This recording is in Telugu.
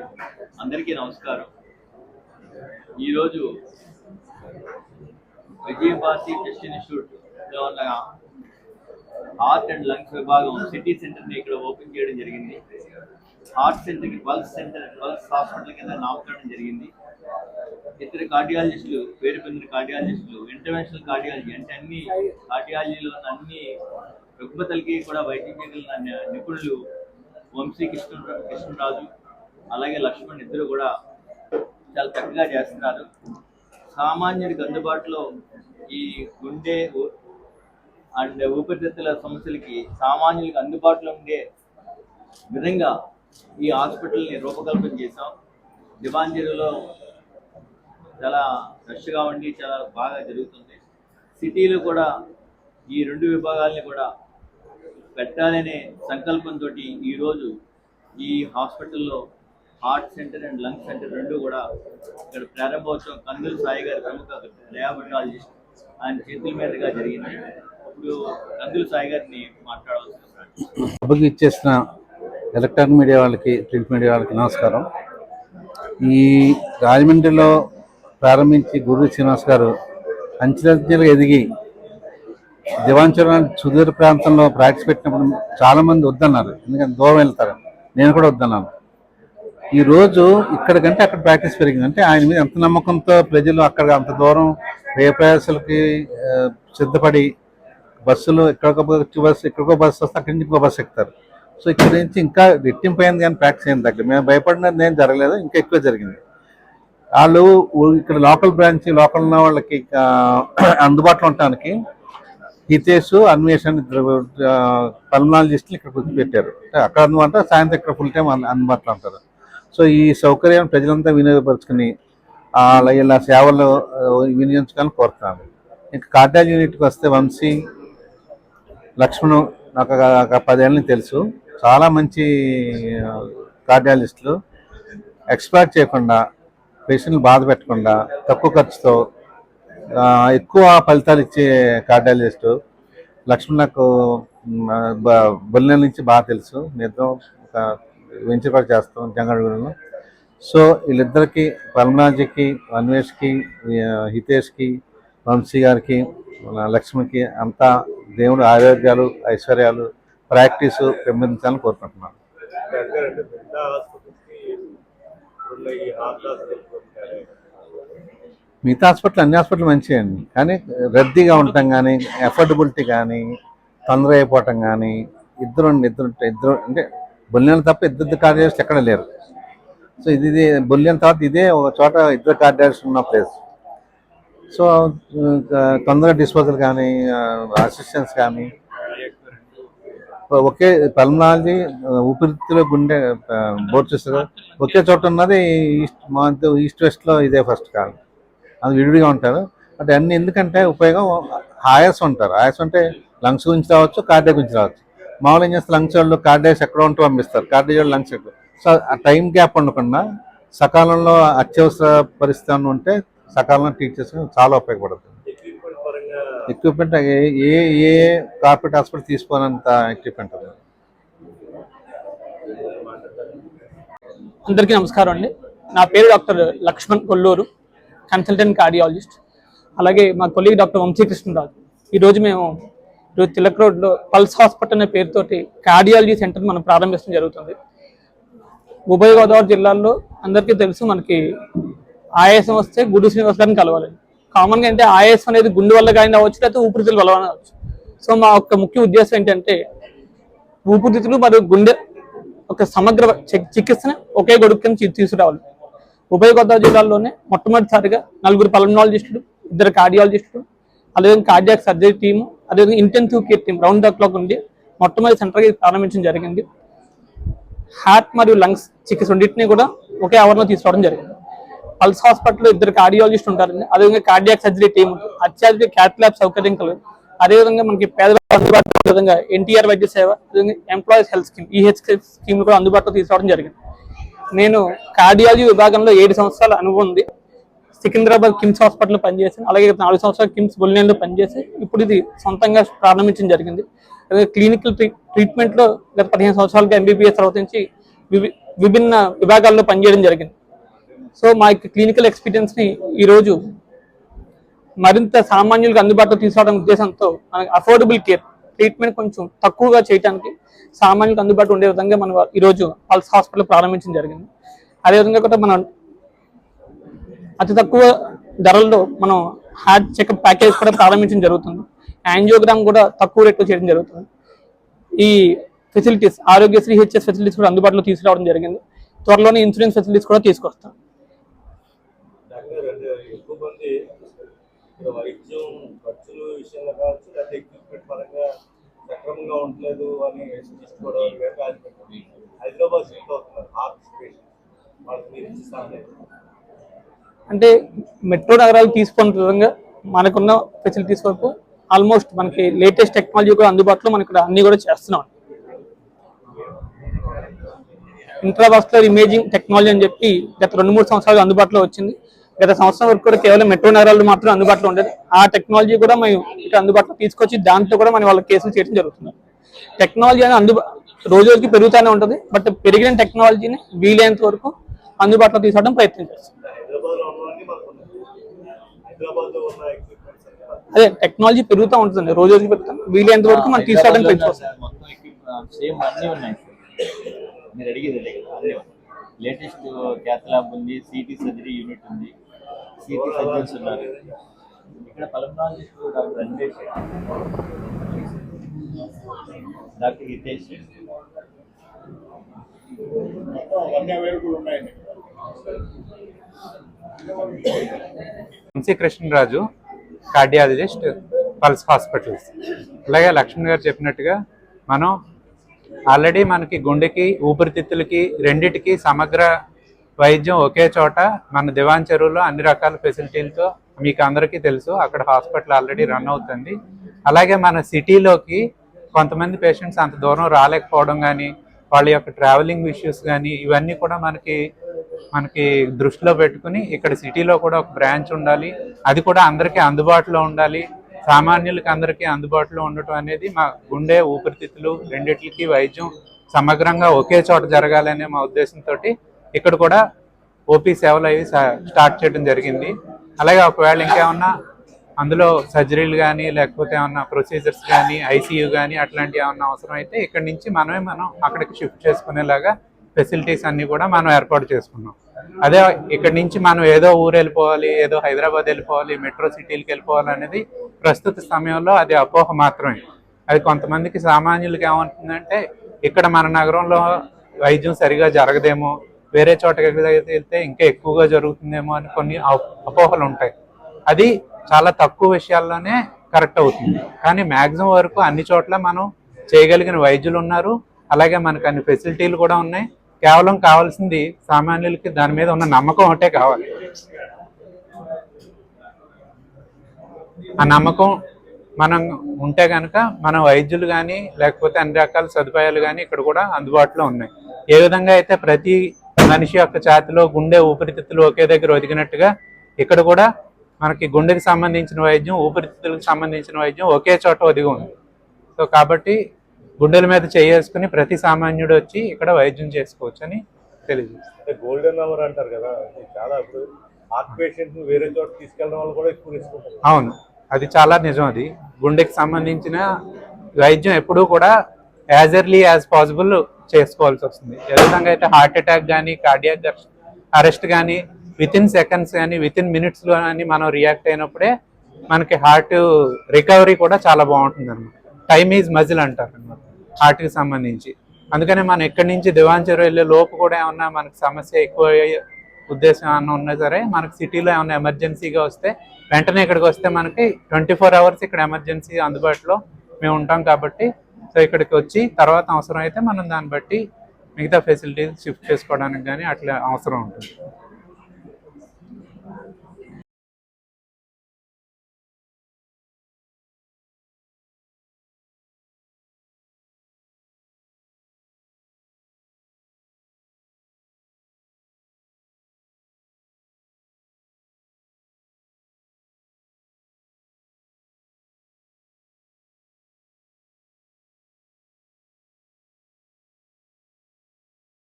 అందరికీ నమస్కారం. ఈరోజు విజయభారతి టెస్ట్ ఇన్స్టిట్యూట్లో ఉన్న హార్ట్ అండ్ లంగ్స్ విభాగం సిటీ సెంటర్ని ఇక్కడ ఓపెన్ చేయడం జరిగింది. హార్ట్ సెంటర్కి పల్స్ సెంటర్ పల్స్ హాస్పిటల్ కింద నామకరణం జరిగింది. ఇతర కార్డియాలజిస్టులు పేరు పొందిన కార్డియాలజిస్టులు ఇంటర్నేషనల్ కార్డియాలజీ అంటే అన్ని కార్డియాలజీలో ఉన్న అన్ని రుగ్మతలకి కూడా వైద్యం చేయగలిగిన నిపుణులు వంశీ కృష్ణ కృష్ణరాజు అలాగే లక్ష్మణ్ ఇద్దరు కూడా చాలా చక్కగా చేస్తున్నారు. సామాన్యుడికి అందుబాటులో ఈ గుండె అండ్ ఊపిరితిత్తుల సమస్యలకి సామాన్యులకు అందుబాటులో ఉండే విధంగా ఈ హాస్పిటల్ని రూపకల్పన చేసాం దివాంజలిలో చాలా రష్గా ఉండి చాలా బాగా జరుగుతుంది. సిటీలో కూడా ఈ రెండు విభాగాల్ని కూడా పెట్టాలనే సంకల్పంతో ఈరోజు ఈ హాస్పిటల్లో heart centre and lung centre రెండు కూడా ఇక్కడ ప్రారంభోత్సవం కందులు సాయి గారి ప్రముఖ డయాబెటాలజిస్ట్ ఆయన చేతుల మీదుగా జరిగింది. ఇప్పుడు కందులు సాయి గారిని మాట్లాడవలసిన ఇచ్చేసిన ఎలక్ట్రానిక్ మీడియా వాళ్ళకి ప్రింట్ మీడియా వాళ్ళకి నమస్కారం. ఈ రాజమండ్రిలో ప్రారంభించి గురు శ్రీనివాస్ గారు అంచెలంచెలుగా ఎదిగి దివాంచలం సుదూర ప్రాంతంలో ప్రాక్టీస్ పెట్టినప్పుడు చాలా మంది వద్దన్నారు. ఎందుకంటే దూరం వెళ్తారు. నేను కూడా వద్దన్నాను. ఈ రోజు ఇక్కడ కంటే అక్కడ ప్రాక్టీస్ పెరిగింది. అంటే ఆయన మీద ఎంత నమ్మకంతో ప్రజలు అక్కడ అంత దూరం ఏ ప్రయాసాలకి సిద్ధపడి బస్సులు ఎక్కడికో బస్సు ఎక్కడికో బస్సు వస్తే అక్కడి నుంచి ఇంకో బస్సు ఎక్కుతారు. సో ఇక్కడ నుంచి ఇంకా రెట్టింపయింది కానీ ప్రాక్టీస్ అయింది దగ్గర మేము భయపడినది ఏం జరగలేదు ఇంకా ఎక్కువ జరిగింది. వాళ్ళు ఇక్కడ లోకల్ బ్రాంచ్ లోకల్ ఉన్న వాళ్ళకి అందుబాటులో ఉండటానికి హితేష్ అన్వేషణ ఇద్దరు పల్మనాలజిస్టులు ఇక్కడ కూర్చోబెట్టారు అక్కడ అందుబాటు సాయంత్రం ఇక్కడ ఫుల్ టైం అందుబాటులో ఉంటారు. సో ఈ సౌకర్యం ప్రజలంతా వినియోగపరుచుకుని వాళ్ళ ఇలా సేవలు వినియోగించుకోవాలని కోరుతున్నాను. ఇంకా కార్డాల్ యూనిట్కి వస్తే వంశీ లక్ష్మణ్ నాకు ఒక- పదేళ్ళని తెలుసు. చాలా మంచి కార్డియాలజిస్టులు. ఎక్స్పర్ట్ చేయకుండా పేషెంట్లు బాధ పెట్టకుండా తక్కువ ఖర్చుతో ఎక్కువ ఫలితాలు ఇచ్చే కార్డియాలజిస్టు. లక్ష్మణ్ నాకు బొల్లెల నుంచి బాగా తెలుసు. నేను ఒక వెంచర్ కూడా చేస్తాం జంగడగూడలో సో వీళ్ళిద్దరికి పల్మనాజీకి అన్వేష్కి హితేష్కి వంశీ గారికి లక్ష్మికి అంతా దేవుడు ఆరోగ్యాలు ఐశ్వర్యాలు ప్రాక్టీస్ పెంపొందించాలని కోరుకుంటున్నాను మిగతా హాస్పిటల్ అన్ని హాస్పిటల్ మంచివండి కానీ రద్దీగా ఉండటం కానీ అఫోర్డబిలిటీ కానీ తొందర అయిపోవటం కానీ ఇద్దరు ఇద్దరు ఇద్దరు అంటే బొల్లిన తప్ప ఇద్దరు కార్డియాలజిస్ట్ ఎక్కడ లేరు. సో ఇది ఇది బొల్లిన తర్వాత ఇదే ఒక చోట ఇద్దరు కార్డియాలజిస్ట్ ఉన్న ప్లేస్. సో తొందరగా డిస్పోజల్ కానీ అసిస్టెన్స్ కానీ ఒకే పల్మనాలజీ ఊపిరితిత్తులో గుండె బోర్డు ఒకే చోట ఉన్నది ఈస్ట్ మా ఈస్ట్ వెస్ట్లో ఇదే ఫస్ట్ కాదు అది విడివిడిగా ఉంటారు. బట్ అన్ని ఎందుకంటే ఉపయోగం ఆయాసం ఉంటారు. ఆయాసం అంటే లంగ్స్ గురించి రావచ్చు కార్డియా గురించి రావచ్చు. మామూలు ఏం లంచ్ లంగ్స్ వాళ్ళు కార్డేజ్ ఎక్కడ ఉంటూ పంపిస్తారు. కార్డేజ్ వాళ్ళు లంచ్ ఎక్కడ. సో ఆ టైం గ్యాప్ ఉండకుండా సకాలంలో అత్యవసర పరిస్థితి ఉంటే సకాలంలో ట్రీట్ చేసుకుని చాలా ఉపయోగపడుతుంది ఎక్విప్మెంట్ ఏ ఏ కార్పొరేట్ హాస్పిటల్ తీసుకోనంత ఎక్విప్మెంట్ అందరికీ నమస్కారం అండి. నా పేరు doctor Lakshman Kolluru consultant cardiologist. అలాగే మా కొలీగ్ డాక్టర్ వంశీకృష్ణరాజు. ఈరోజు మేము ఈరోజు తిలక్ రోడ్లో పల్స్ హాస్పిటల్ అనే పేరుతోటి కార్డియాలజీ సెంటర్ మనం ప్రారంభించడం జరుగుతుంది. ఉభయ గోదావరి జిల్లాల్లో అందరికీ తెలుసు మనకి ఆయాసం వస్తే గుడి శ్రీనివాస్ గారిని కామన్గా అంటే ఆయాసం అనేది గుండె వల్ల కానీ అవ్వచ్చు లేకపోతే ఊపిరితిత్తుల వల్ల అవ్వచ్చు. సో మా యొక్క ముఖ్య ఉద్దేశం ఏంటంటే ఊపిరితిత్తులు మరియు గుండె ఒక సమగ్ర చి- చికిత్సని ఒకే గొడుగు కింద తీసుకురావాలి. ఉభయ గోదావరి జిల్లాలోనే మొట్టమొదటిసారిగా నలుగురు పల్మనాలజిస్టులు ఇద్దరు కార్డియాలజిస్టులు అలాగే కార్డియాక్ సర్జరీ టీము అదేవిధంగా intensive care team round the clock ఉండి మొట్టమొదటి సెంటర్గా ఇది ప్రారంభించడం జరిగింది. హార్ట్ మరియు లంగ్స్ చికిత్స రెండింటినీ కూడా ఒకే అవర్లో తీసుకోవడం జరిగింది. పల్స్ హాస్పిటల్లో ఇద్దరు కార్డియాలజిస్ట్ ఉంటారండి. అదేవిధంగా కార్డియాక్ సర్జరీ టీం ఉంటుంది అత్యాధునిక క్యాట్ ల్యాబ్ సౌకర్యం కలదు అదేవిధంగా మనకి పేదల అందుబాటులో విధంగా ఎన్టీఆర్ వైద్య సేవ అదేవిధంగా employees health scheme EH scheme కూడా అందుబాటులో తీసుకోవడం జరిగింది. నేను కార్డియాలజీ విభాగంలో ఏడు సంవత్సరాల అనుభవం ఉంది. సికింద్రాబాద్ కిమ్స్ హాస్పిటల్లో పనిచేసాను అలాగే నాలుగు సంవత్సరాలు కిమ్స్ బుల్లియన్లో పనిచేసి ఇప్పుడు ఇది సొంతంగా ప్రారంభించడం జరిగింది. క్లినికల్ ట్రీట్మెంట్లో గత పదిహేను సంవత్సరాలుగా ఎంబీబీఎస్ తర్వాత నుంచి విభిన్న విభాగాల్లో పనిచేయడం జరిగింది. సో మా యొక్క క్లినికల్ ఎక్స్పీరియన్స్ని ఈరోజు మరింత సామాన్యులకు అందుబాటులో తీసుకురావడం ఉద్దేశంతో మనకి అఫోర్డబుల్ కేర్ ట్రీట్మెంట్ కొంచెం తక్కువగా చేయడానికి సామాన్యులకు అందుబాటులో ఉండే విధంగా మనం ఈరోజు పల్స్ హాస్పిటల్ ప్రారంభించడం జరిగింది. అదేవిధంగా కూడా మనం అతి తక్కువ ధరల్లో మనం హార్ట్ చెకప్ ప్యాకేజ్ కూడా ప్రారంభించడం జరుగుతుంది. యాంజియోగ్రామ్ కూడా తక్కువ రేట్లో చేయడం జరుగుతుంది. ఈ ఫెసిలిటీస్ ఆరోగ్యశ్రీ హెచ్ఎస్ ఫెసిలిటీస్ కూడా అందుబాటులో తీసుకురావడం జరిగింది. త్వరలోనే ఇన్సూరెన్స్ ఫెసిలిటీస్ కూడా తీసుకొస్తాం. హైదరాబాద్ అంటే మెట్రో నగరాలు తీసుకున్న విధంగా మనకున్న ఫెసిలిటీస్ వరకు ఆల్మోస్ట్ మనకి లేటెస్ట్ టెక్నాలజీ కూడా అందుబాటులో మనకి ఇక్కడ అన్ని కూడా చేస్తున్నాం. ఇంట్రావాస్కులర్ ఇమేజింగ్ టెక్నాలజీ అని చెప్పి గత రెండు మూడు సంవత్సరాలు అందుబాటులో వచ్చింది. గత సంవత్సరం వరకు కూడా కేవలం మెట్రో నగరాలు మాత్రం అందుబాటులో ఉండేది. ఆ టెక్నాలజీ కూడా మేము ఇక్కడ అందుబాటులో తీసుకొచ్చి దాంతో కూడా మనం వాళ్ళ కేసులు చేయడం జరుగుతుంది. టెక్నాలజీ అనేది అందుబా రోజు రోజుకి పెరుగుతూనే ఉంటుంది. బట్ పెరిగిన టెక్నాలజీని వీలైనంత వరకు అందుబాటులో తీసుకోవడం ప్రయత్నం చేస్తుంది హైదరాబాద్లో ఉన్నవన్నీ మనకు ఉన్నాయి హైదరాబాద్లో ఉన్న ఎక్విప్మెంట్స్ అన్ని మనకు అదే టెక్నాలజీ పెరుగుతూ ఉంటుంది రోజు రోజుకి పెరుగుతుంది వీలైనంత వరకు మనం తీసుకోవడం హైదరాబాద్లో ప్రయత్నం సార్ మొత్తం ఎక్విప్ సేమ్ అన్నీ ఉన్నాయి సార్. మీరు అడిగేది లేటెస్ట్ క్యాత్ ల్యాబ్ ఉంది సిటీ సర్జరీ యూనిట్ ఉంది. సిటీ సర్జన్స్ ఉన్నారు. ఇక్కడ pulmonologist doctor Anvesh doctor Hitesh మొత్తం అన్ని అవైలబుల్ ఉన్నాయండి. MC Krishnaraju cardiologist pulse hospitals. అలాగే లక్ష్మణ్ గారు చెప్పినట్టుగా మనం ఆల్రెడీ మనకి గుండెకి ఊపిరితిత్తులకి రెండిటికి సమగ్ర వైద్యం ఒకే చోట మన దివాన్ చెరువులో అన్ని రకాల ఫెసిలిటీలతో మీకు అందరికీ తెలుసు అక్కడ హాస్పిటల్ ఆల్రెడీ రన్ అవుతుంది. అలాగే మన సిటీలోకి కొంతమంది పేషెంట్స్ అంత దూరం రాలేకపోవడం కానీ వాళ్ళ యొక్క ట్రావెలింగ్ ఇష్యూస్ కానీ ఇవన్నీ కూడా మనకి మనకి దృష్టిలో పెట్టుకుని ఇక్కడ సిటీలో కూడా ఒక బ్రాంచ్ ఉండాలి. అది కూడా అందరికీ అందుబాటులో ఉండాలి. సామాన్యులకి అందరికీ అందుబాటులో ఉండటం అనేది మా గుండె ఊపిరితిత్తులు రెండిట్లకి వైద్యం సమగ్రంగా ఒకే చోట జరగాలనే మా ఉద్దేశంతో ఇక్కడ కూడా ఓపీ సేవలు అవి స్టార్ట్ చేయడం జరిగింది. అలాగే ఒకవేళ ఇంకేమన్నా అందులో సర్జరీలు కానీ లేకపోతే ఏమన్నా ప్రొసీజర్స్ కానీ ఐసీయూ కానీ అట్లాంటివి ఏమన్నా అవసరం అయితే ఇక్కడ నుంచి మనమే మనం అక్కడికి షిఫ్ట్ చేసుకునేలాగా ఫెసిలిటీస్ అన్నీ కూడా మనం ఏర్పాటు చేసుకున్నాం. అదే ఇక్కడ నుంచి మనం ఏదో ఊరు వెళ్ళిపోవాలి ఏదో హైదరాబాద్ వెళ్ళిపోవాలి మెట్రో సిటీలకు వెళ్ళిపోవాలి అనేది ప్రస్తుత సమయంలో అది అపోహ మాత్రమే. అది కొంతమందికి సామాన్యులకి ఏమవుతుందంటే ఇక్కడ మన నగరంలో వైద్యం సరిగా జరగదేమో వేరే చోటకి వెళ్తే ఇంకా ఎక్కువగా జరుగుతుందేమో అని కొన్ని అపోహలు ఉంటాయి. అది చాలా తక్కువ విషయాల్లోనే కరెక్ట్ అవుతుంది. కానీ మ్యాక్సిమం వరకు అన్ని చోట్ల మనం చేయగలిగిన వైద్యులు ఉన్నారు. అలాగే మనకు అన్ని ఫెసిలిటీలు కూడా ఉన్నాయి. కేవలం కావాల్సింది సామాన్యులకి దాని మీద ఉన్న నమ్మకం ఒకటే కావాలి. ఆ నమ్మకం మనం ఉంటే కనుక మన వైద్యులు కానీ లేకపోతే అన్ని రకాల సదుపాయాలు కానీ ఇక్కడ కూడా అందుబాటులో ఉన్నాయి. ఏ విధంగా అయితే ప్రతి మనిషి యొక్క ఛాతిలో గుండె ఊపిరితిత్తులు ఒకే దగ్గర ఒదిగినట్టుగా ఇక్కడ కూడా మనకి గుండెకి సంబంధించిన వైద్యం ఊపిరితిత్తులకు సంబంధించిన వైద్యం ఒకే చోట ఒదిగి ఉంది. సో కాబట్టి గుండెల మీద చేసుకుని ప్రతి సామాన్యుడు వచ్చి ఇక్కడ వైద్యం చేసుకోవచ్చు అని తెలియజేస్తుంది అంటే గోల్డెన్ అవర్ అంటారు కదా చాలా ఇప్పుడు హార్ట్ పేషెంట్ వేరే చోట తీసుకెళ్ళడం వల్ల కూడా ఎక్కువ రిస్క్ అవును అది చాలా నిజం అది. గుండెకి సంబంధించిన వైద్యం ఎప్పుడూ కూడా యాజ్ ఎర్లీ యాజ్ పాసిబుల్ చేసుకోవాల్సి వస్తుంది. ఏ విధంగా అయితే హార్ట్ అటాక్ కానీ కార్డియాక్ అరెస్ట్ కానీ విత్ ఇన్ సెకండ్స్ కానీ విత్ ఇన్ మినిట్స్లో కానీ మనం రియాక్ట్ అయినప్పుడే మనకి హార్ట్ రికవరీ కూడా చాలా బాగుంటుంది అనమాట టైమ్ ఈజ్ మజిల్ అంటారు అనమాట హార్ట్కి సంబంధించి. అందుకనే మనం ఎక్కడి నుంచి దివాంచర్ వెళ్ళే లోపు కూడా ఏమన్నా మనకి సమస్య ఎక్కువ ఉద్దేశం ఏమన్నా ఉన్నా సరే మనకి సిటీలో ఏమన్నా ఎమర్జెన్సీగా వస్తే వెంటనే ఇక్కడికి వస్తే మనకి ట్వంటీ ఫోర్ అవర్స్ ఇక్కడ ఎమర్జెన్సీ అందుబాటులో మేము ఉంటాం కాబట్టి సో ఇక్కడికి వచ్చి తర్వాత అవసరం అయితే మనం దాన్ని బట్టి మిగతా ఫెసిలిటీస్ షిఫ్ట్ చేసుకోవడానికి కానీ అట్లా అవసరం ఉంటుంది.